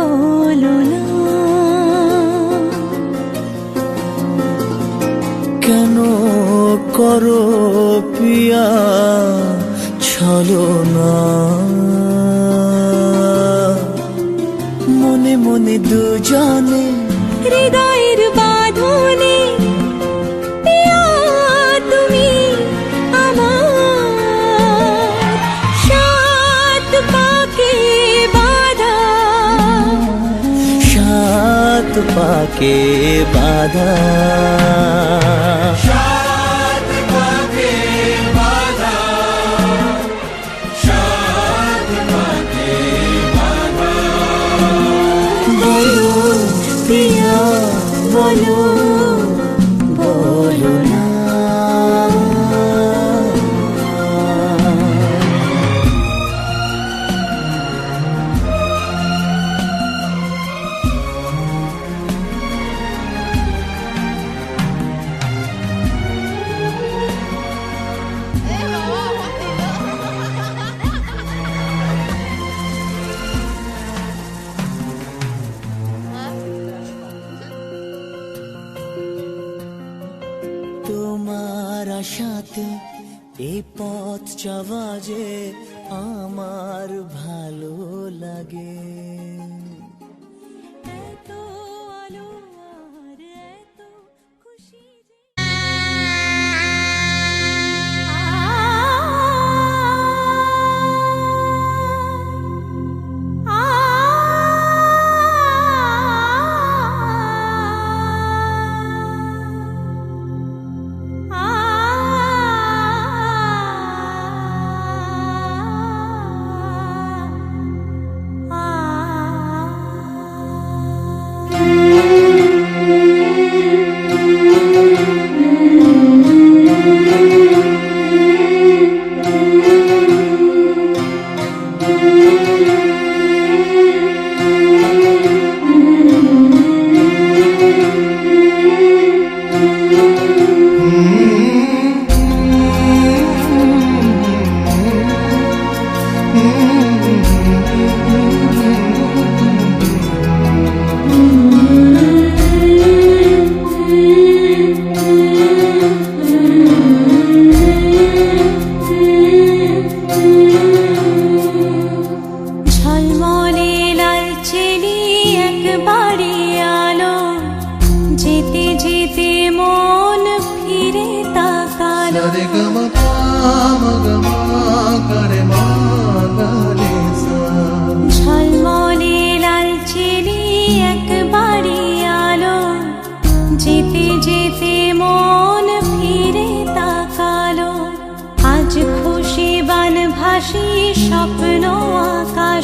বলো না। কেন করো পিয়া ছলো না। মনে মনে দুজনে হৃদয়ের পাকে বাধা। তোমার আশাতে এ পথ যাওয়া যে আমার ভালো লাগে। ঝলমলে লাল চেলি একবারে আলো। যেতে যেতে মন ফিরে তাকালো। গম গম করে মা যেতে যেতে মন ফিরে তাকালো। আজ খুশি বান ভাসি স্বপ্ন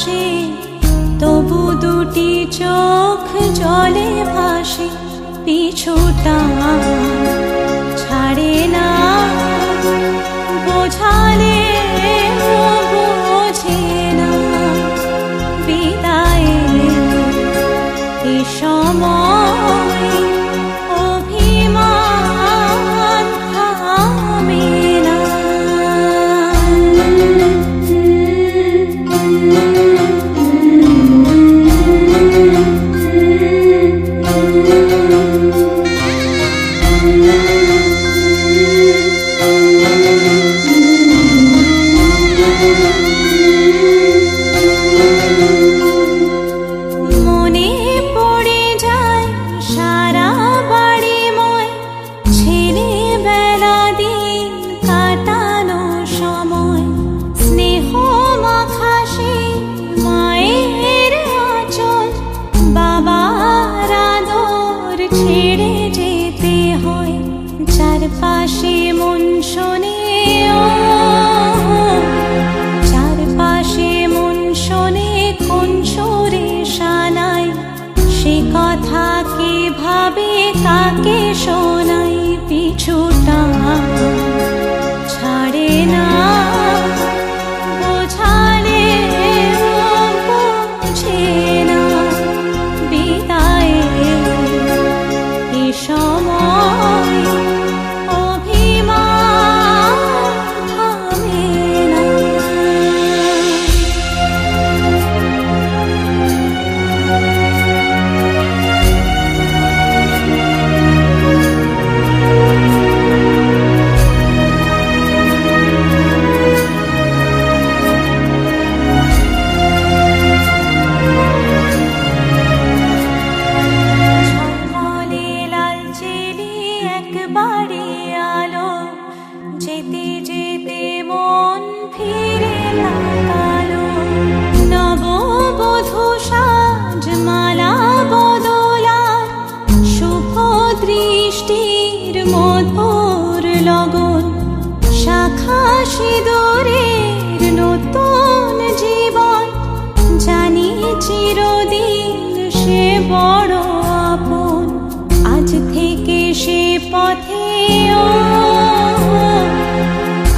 আকাশে তবু দুটি চোখ জলে ভাসে পিছুটা ভাবে কাকে শোনাই পিছুটা। মধুর লগন শাখা সিঁদুরের নতুন জীবন। জানি চিরদিন সে বড় আপন। আজ থেকে সে পথে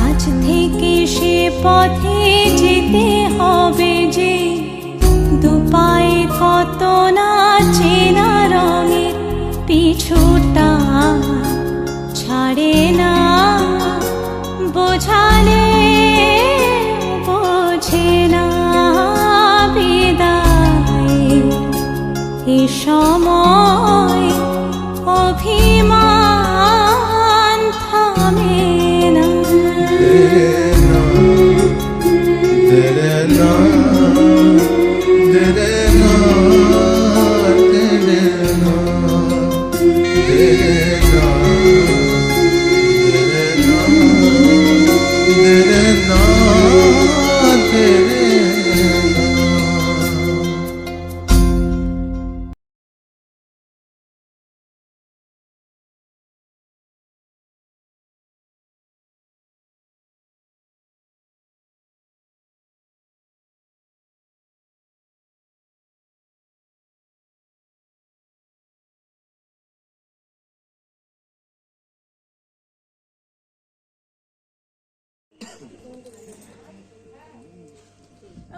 আজ থেকে সে পথে যেতে হবে যে। দুপায়ে কত না চেনা রঙের পিছুটা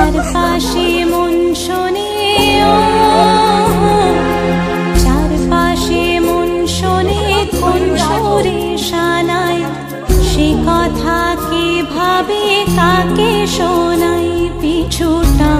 চারপাশে মন শোনে ও চারপাশে মন শোনে কোন সুরে শানায় সে কথা কে ভাবে, কাকে শোনাই? পিছুটা